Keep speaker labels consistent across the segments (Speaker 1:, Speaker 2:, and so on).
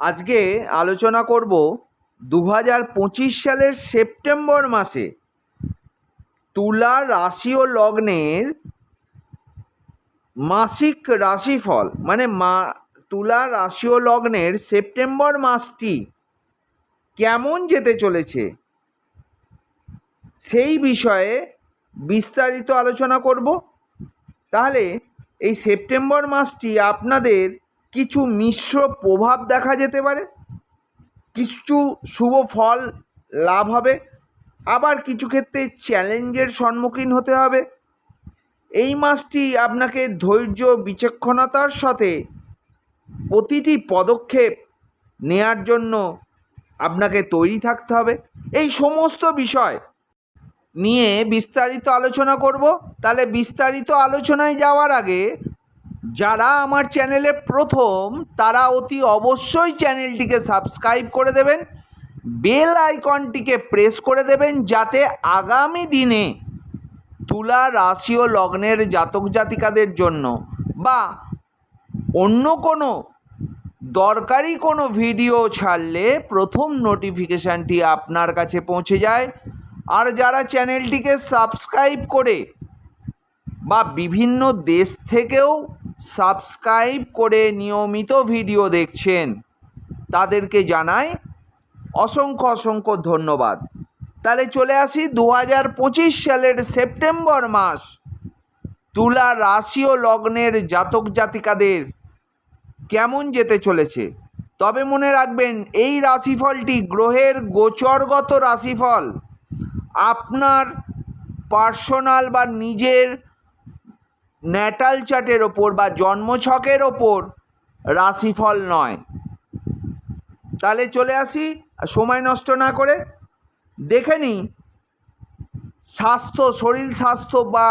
Speaker 1: আজকে আলোচনা করব দু হাজার পঁচিশ সালের সেপ্টেম্বর মাসে তুলা রাশি ও লগ্নের মাসিক রাশিফল মানে মা, তুলা রাশি ও লগ্নের সেপ্টেম্বর মাসটি কেমন যেতে চলেছে সেই বিষয়ে বিস্তারিত আলোচনা করব। তাহলে এই সেপ্টেম্বর মাসটি আপনাদের কিছু মিশ্র প্রভাব দেখা যেতে পারে। কিছু শুভ ফল লাভ হবে। আবার কিছু ক্ষেত্রে চ্যালেঞ্জের সম্মুখীন হতে হবে। এই মাসটি আপনাকে ধৈর্য, বিচক্ষণতার সাথে প্রতিটি পদক্ষেপ নেয়ার জন্য আপনাকে তৈরি থাকতে হবে। এই সমস্ত বিষয় নিয়ে বিস্তারিত আলোচনা করব। তাহলে বিস্তারিত আলোচনায় যাওয়ার আগে যারা আমার চ্যানেলে প্রথম, তারা অতি অবশ্যই চ্যানেলটিকে সাবস্ক্রাইব করে দেবেন, বেল আইকনটিকে প্রেস করে দেবেন যাতে আগামী দিনে তুলা রাশি ও লগ্নের জাতক জাতিকাদের জন্য বা অন্য কোনো দরকারি কোনো ভিডিও ছাড়লে প্রথম নোটিফিকেশানটি আপনার কাছে পৌঁছে যায়। আর যারা চ্যানেলটিকে সাবস্ক্রাইব করে বা বিভিন্ন দেশ থেকেও সাবস্ক্রাইব করে নিয়মিত ভিডিও দেখছেন, তাদেরকে জানাই অসংখ্য অসংখ্য ধন্যবাদ। তাহলে চলে আসি দু হাজার পঁচিশ সালের সেপ্টেম্বর মাস, তুলা রাশি ও লগ্নের জাতক জাতিকাদের কেমন যেতে চলেছে? তবে মনে রাখবেন, এই রাশিফলটি গ্রহের গোচরগত রাশিফল। আপনার পার্সোনাল বা নিজের ন্যাটাল চার্টের ওপর বা জন্মছকের ওপর রাশিফল নয়। তাহলে চলে আসি, সময় নষ্ট না করে। দেখে নিই, স্বাস্থ্য, শরীর স্বাস্থ্য বা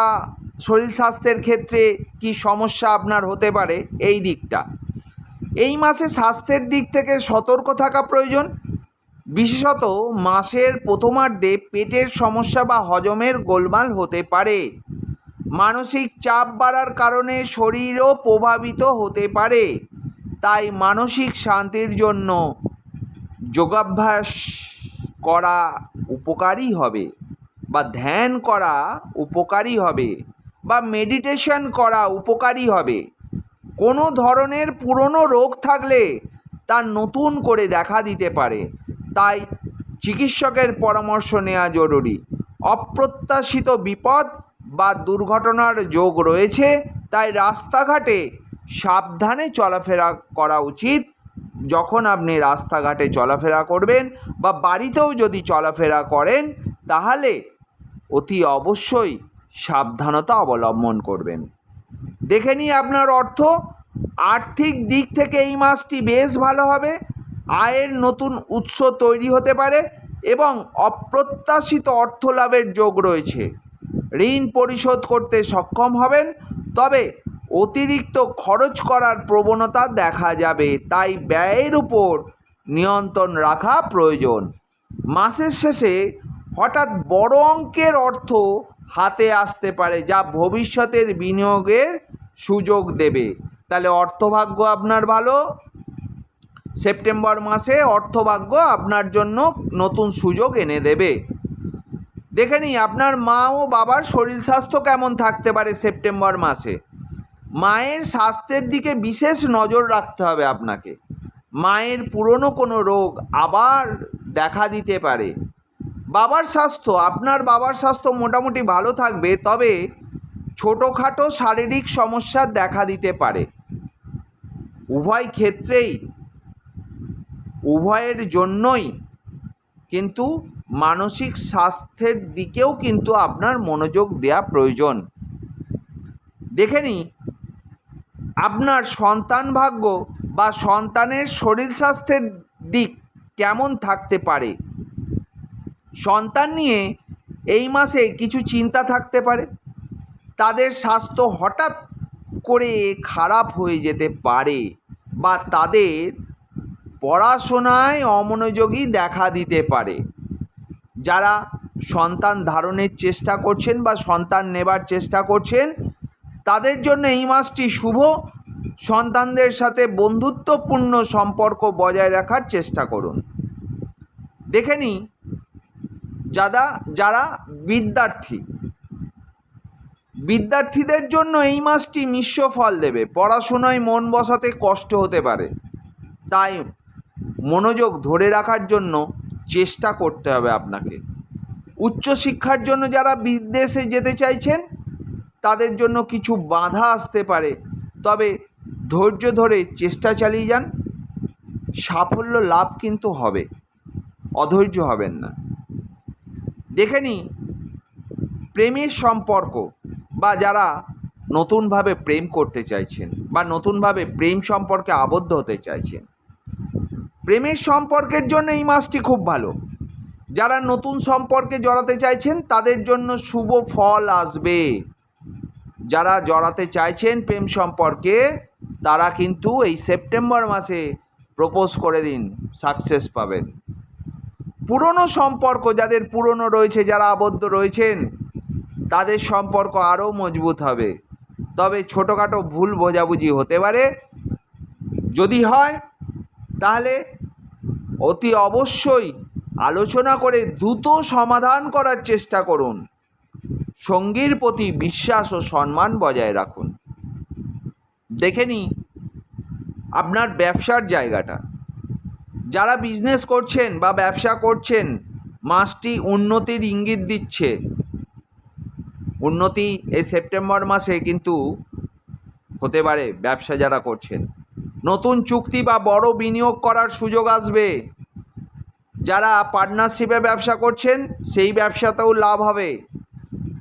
Speaker 1: শরীর স্বাস্থ্যের ক্ষেত্রে কি সমস্যা আপনার হতে পারে এই দিকটা। এই মাসে স্বাস্থ্যের দিক থেকে সতর্ক থাকা প্রয়োজন। বিশেষত মাসের প্রথমার্ধে পেটের সমস্যা বা হজমের গোলমাল হতে পারে। মানসিক চাপ বাড়ার কারণে শরীরও প্রভাবিত হতে পারে। তাই মানসিক শান্তির জন্য যোগাভ্যাস করা উপকারী হবে বা ধ্যান করা উপকারী হবে বা মেডিটেশন করা উপকারী হবে। কোনো ধরনের পুরনো রোগ থাকলে তা নতুন করে দেখা দিতে পারে। তাই চিকিৎসকের পরামর্শ নেওয়া জরুরি। অপ্রত্যাশিত বিপদ বা দুর্ঘটনার যোগ রয়েছে, তাই রাস্তাঘাটে সাবধানে চলাফেরা করা উচিত। যখন আপনি রাস্তাঘাটে চলাফেরা করবেন বা বাড়িতেও যদি চলাফেরা করেন, তাহলে অতি অবশ্যই সাবধানতা অবলম্বন করবেন। দেখে নিই আপনার অর্থ। আর্থিক দিক থেকে এই মাসটি বেশ ভালো হবে। আয়ের নতুন উৎস তৈরি হতে পারে এবং অপ্রত্যাশিত অর্থ লাভের যোগ রয়েছে। ঋণ পরিশোধ করতে সক্ষম হবেন, তবে অতিরিক্ত খরচ করার প্রবণতা দেখা যাবে, তাই ব্যয়ের উপর নিয়ন্ত্রণ রাখা প্রয়োজন। মাসের শেষে হঠাৎ বড় অঙ্কের অর্থ হাতে আসতে পারে, যা ভবিষ্যতের বিনিয়োগের সুযোগ দেবে। তাহলে অর্থভাগ্য আপনার ভালো। সেপ্টেম্বর মাসে অর্থভাগ্য আপনার জন্য নতুন সুযোগ এনে দেবে। দেখে নিই, আপনার মা ও বাবার শরীর স্বাস্থ্য কেমন থাকতে পারে সেপ্টেম্বর মাসে? মায়ের স্বাস্থ্যের দিকে বিশেষ নজর রাখতে হবে আপনাকে। মায়ের পুরনো কোনো রোগ আবার দেখা দিতে পারে। বাবার স্বাস্থ্য, আপনার বাবার স্বাস্থ্য মোটামুটি ভালো থাকবে, তবে ছোটোখাটো শারীরিক সমস্যা দেখা দিতে পারে। উভয় ক্ষেত্রেই, উভয়ের জন্যই কিন্তু মানসিক স্বাস্থ্যের দিকেও কিন্তু আপনার মনোযোগ দেওয়া প্রয়োজন। দেখে নিই, আপনার সন্তান ভাগ্য বা সন্তানের শরীর স্বাস্থ্যের দিক কেমন থাকতে পারে? সন্তান নিয়ে এই মাসে কিছু চিন্তা থাকতে পারে। তাদের স্বাস্থ্য হঠাৎ করে খারাপ হয়ে যেতে পারে বা তাদের পড়াশোনায় অমনোযোগী দেখা দিতে পারে। যারা সন্তান ধারণের চেষ্টা করছেন বা সন্তান নেবার চেষ্টা করছেন, তাদের জন্য এই মাসটি শুভ। সন্তানদের সাথে বন্ধুত্বপূর্ণ সম্পর্ক বজায় রাখার চেষ্টা করুন। দেখে নিই যারা যারা বিদ্যার্থী। বিদ্যার্থীদের জন্য এই মাসটি মিশ্র ফল দেবে। পড়াশোনায় মন বসাতে কষ্ট হতে পারে। তাই মনোযোগ ধরে রাখার জন্য চেষ্টা করতে হবে আপনাকে। উচ্চশিক্ষার জন্য যারা বিদেশে যেতে চাইছেন, তাদের জন্য কিছু বাধা আসতে পারে। তবে ধৈর্য ধরে চেষ্টা চালিয়ে যান। সাফল্য লাভ কিন্তু হবে, অধৈর্য হবেন না। দেখে নিই প্রেমের সম্পর্ক বা যারা নতুনভাবে প্রেম করতে চাইছেন বা নতুনভাবে প্রেম সম্পর্কে আবদ্ধ হতে চাইছেন প্রেমের সম্পর্কের জন্য এই মাসটি খুব ভালো। যারা নতুন সম্পর্কে জড়াতে চাইছেন, তাদের জন্য শুভ ফল আসবে। যারা জড়াতে চাইছেন প্রেম সম্পর্কে, তারা কিন্তু এই সেপ্টেম্বর মাসে প্রপোজ করে দিন, সাকসেস পাবেন। পুরনো সম্পর্ক যাদের পুরনো রয়েছে, যারা আবদ্ধ রয়েছেন, তাদের সম্পর্ক আরও মজবুত হবে। তবে ছোটোখাটো ভুল বোঝাবুঝি হতে পারে। যদি হয়, তাহলে অতি অবশ্যই আলোচনা করে দ্রুত সমাধান করার চেষ্টা করুন। সঙ্গীর প্রতি বিশ্বাস ও সম্মান বজায় রাখুন। দেখে নিই আপনার ব্যবসার জায়গাটা। যারা বিজনেস করছেন বা ব্যবসা করছেন, মাসটি উন্নতির ইঙ্গিত দিচ্ছে। উন্নতি এই সেপ্টেম্বর মাসে কিন্তু হতে পারে ব্যবসা যারা করছেন। নতুন চুক্তি বা বড় বিনিয়োগ করার সুযোগ আসবে। যারা পার্টনারশিপে ব্যবসা করছেন, সেই ব্যবসাতেও লাভ হবে।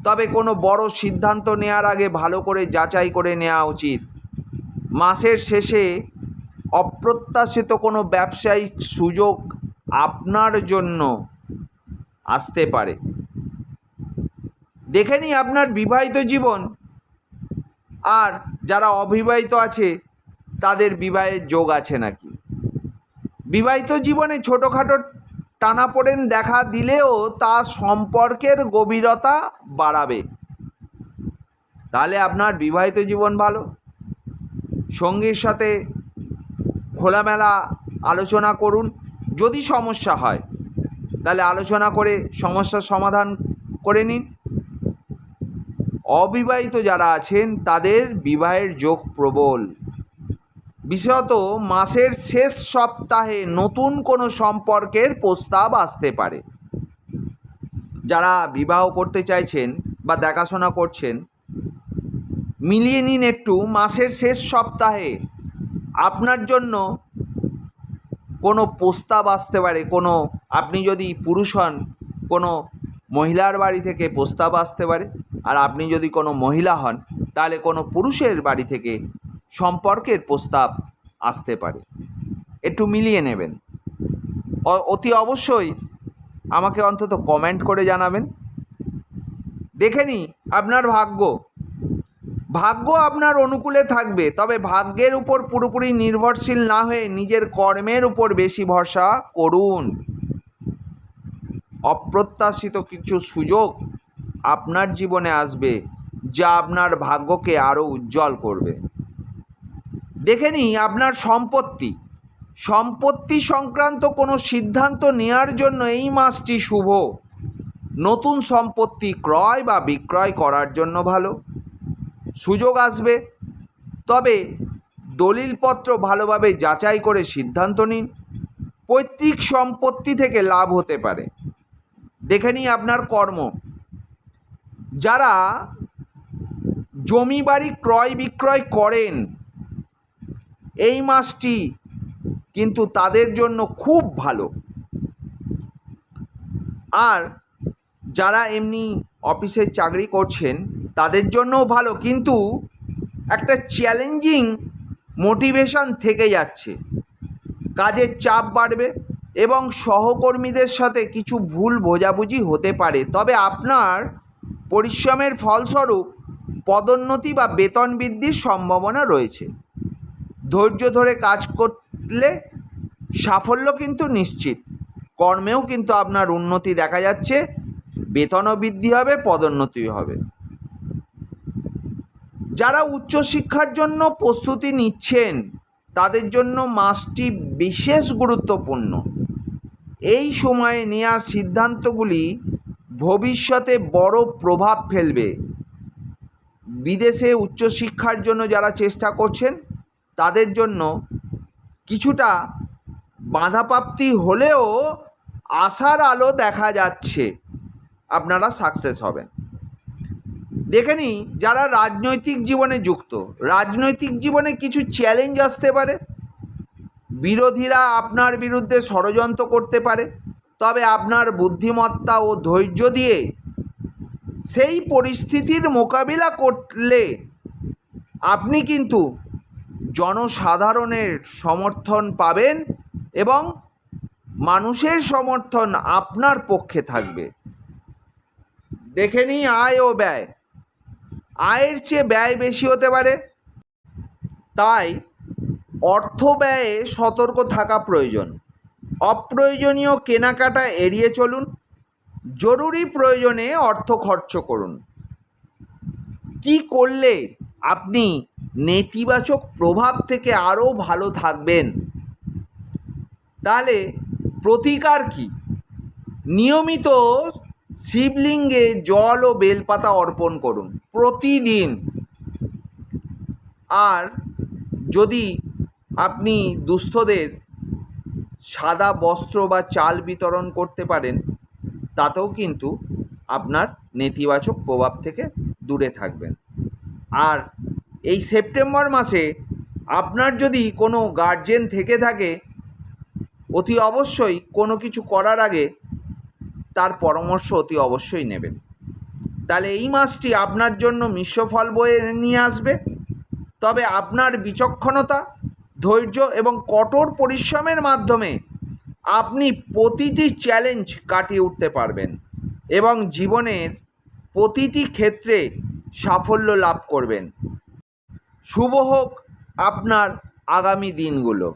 Speaker 1: তবে কোনো বড় সিদ্ধান্ত নেওয়ার আগে ভালো করে যাচাই করে নেওয়া উচিত। মাসের শেষে অপ্রত্যাশিত কোনো ব্যবসায়িক সুযোগ আপনার জন্য আসতে পারে। দেখে নিই আপনার বিবাহিত জীবন। আর যারা অবিবাহিত আছে তাদের বিবাহের যোগ আছে নাকি? বিবাহিত জীবনে ছোটোখাটো টানাপোড়েন দেখা দিলেও তা সম্পর্কের গভীরতা বাড়াবে। তাহলে আপনার বিবাহিত জীবন ভালো। সঙ্গীর সাথে খোলামেলা আলোচনা করুন, যদি সমস্যা হয়। তাহলে আলোচনা করে সমস্যার সমাধান করে নিন। অবিবাহিত যারা আছেন, তাদের বিবাহের যোগ প্রবল। বিশেষত মাসের শেষ সপ্তাহে নতুন কোনো সম্পর্কের প্রস্তাব আসতে পারে। যারা বিবাহ করতে চাইছেন বা দেখাশোনা করছেন, মিলিয়ে নিন একটু মাসের শেষ সপ্তাহে আপনার জন্য কোনো প্রস্তাব আসতে পারে। কোনো, আপনি যদি পুরুষ হন, কোনো মহিলার বাড়ি থেকে প্রস্তাব আসতে পারে। আর আপনি যদি কোনো মহিলা হন, তাহলে কোনো পুরুষের বাড়ি থেকে সম্পর্কের প্রস্তাব আসতে পারে। একটু মিলিয়ে নেবেন। অতি অবশ্যই আমাকে অন্তত কমেন্ট করে জানাবেন। দেখে নিই আপনার ভাগ্য। ভাগ্য আপনার অনুকূলে থাকবে, তবে ভাগ্যের উপর পুরোপুরি নির্ভরশীল না হয়ে নিজের কর্মের উপর বেশি ভরসা করুন। অপ্রত্যাশিত কিছু সুযোগ আপনার জীবনে আসবে, যা আপনার ভাগ্যকে আরও উজ্জ্বল করবে। দেখে নিই আপনার সম্পত্তি। সম্পত্তি সংক্রান্ত কোনো সিদ্ধান্ত নেওয়ার জন্য এই মাসটি শুভ। নতুন সম্পত্তি ক্রয় বা বিক্রয় করার জন্য ভালো। সুযোগ আসবে। তবে দলিলপত্র ভালোভাবে যাচাই করে সিদ্ধান্ত নিন। পৈতৃক সম্পত্তি থেকে লাভ হতে পারে। দেখে নিই আপনার কর্ম। যারা জমি বাড়ি ক্রয় বিক্রয় করেন এই মাসটি কিন্তু তাদের জন্য খুব ভালো। আর যারা এমনি অফিসে চাকরি করছেন, তাদের জন্যও ভালো, কিন্তু একটা চ্যালেঞ্জিং মোটিভেশন থেকে যাচ্ছে। কাজের চাপ বাড়বে এবং সহকর্মীদের সাথে কিছু ভুল বোঝাবুঝি হতে পারে। তবে আপনার পরিশ্রমের ফলস্বরূপ পদোন্নতি বা বেতন বৃদ্ধির সম্ভাবনা রয়েছে। ধৈর্য ধরে কাজ করলে সাফল্য কিন্তু নিশ্চিত। কর্মেও কিন্তু আপনার উন্নতি দেখা যাচ্ছে, বেতনও বৃদ্ধি হবে, পদোন্নতিও হবে। যারা উচ্চশিক্ষার জন্য প্রস্তুতি নিচ্ছেন, তাদের জন্য মাসটি বিশেষ গুরুত্বপূর্ণ। এই সময়ে নেওয়া সিদ্ধান্তগুলি ভবিষ্যতে বড় প্রভাব ফেলবে। বিদেশে উচ্চশিক্ষার জন্য যারা চেষ্টা করছেন তাদের জন্য কিছুটা বাধাপ্রাপ্তি হলেও আশার আলো দেখা যাচ্ছে। আপনারা সাকসেস হবেন। দেখে নিই যারা রাজনৈতিক জীবনে যুক্ত, রাজনৈতিক জীবনে কিছু চ্যালেঞ্জ আসতে পারে। বিরোধীরা আপনার বিরুদ্ধে ষড়যন্ত্র করতে পারে, তবে আপনার বুদ্ধিমত্তা ও ধৈর্য দিয়ে সেই পরিস্থিতির মোকাবিলা করলে আপনি কিন্তু জনসাধারণের সমর্থন পাবেন এবং মানুষের সমর্থন আপনার পক্ষে থাকবে। দেখে নিই আয় ও ব্যয়। আয়ের চেয়ে ব্যয় বেশি হতে পারে। তাই অর্থ ব্যয়ে সতর্ক থাকা প্রয়োজন। অপ্রয়োজনীয় কেনাকাটা এড়িয়ে চলুন। জরুরি প্রয়োজনে অর্থ খরচ করুন। কি করলে আপনি নেতিবাচক প্রভাব থেকে আরও ভালো থাকবেন। তাহলে প্রতিকার কি? নিয়মিত শিবলিঙ্গে জল ও বেলপাতা অর্পণ করুন প্রতিদিন। আর যদি আপনি দুস্থদের সাদা বস্ত্র বা চাল বিতরণ করতে পারেন, তাতেও কিন্তু আপনার নেতিবাচক প্রভাব থেকে দূরে থাকবেন। আর এই সেপ্টেম্বর মাসে আপনার যদি কোনো গার্জেন থেকে থাকে, অতি অবশ্যই কোনো কিছু করার আগে তার পরামর্শ অতি অবশ্যই নেবেন। তাহলে এই মাসটি আপনার জন্য মিশ্র ফল বয়ে নিয়ে আসবে। তবে আপনার বিচক্ষণতা, ধৈর্য এবং কঠোর পরিশ্রমের মাধ্যমে আপনি প্রতিটি চ্যালেঞ্জ কাটিয়ে উঠতে পারবেন এবং জীবনের প্রতিটি ক্ষেত্রে সাফল্য লাভ করবেন। শুভ হোক আপনার আগামী দিনগুলো।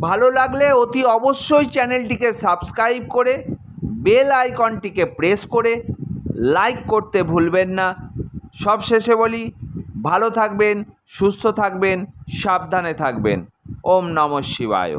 Speaker 1: ভালো লাগলে অতি অবশ্যই চ্যানেলটিকে সাবস্ক্রাইব করে, বেল আইকনটিকে প্রেস করে, লাইক করতে ভুলবেন না। সব শেষে বলি, ভালো থাকবেন, সুস্থ থাকবেন, সাবধানে থাকবেন। ওম নম শিবায়।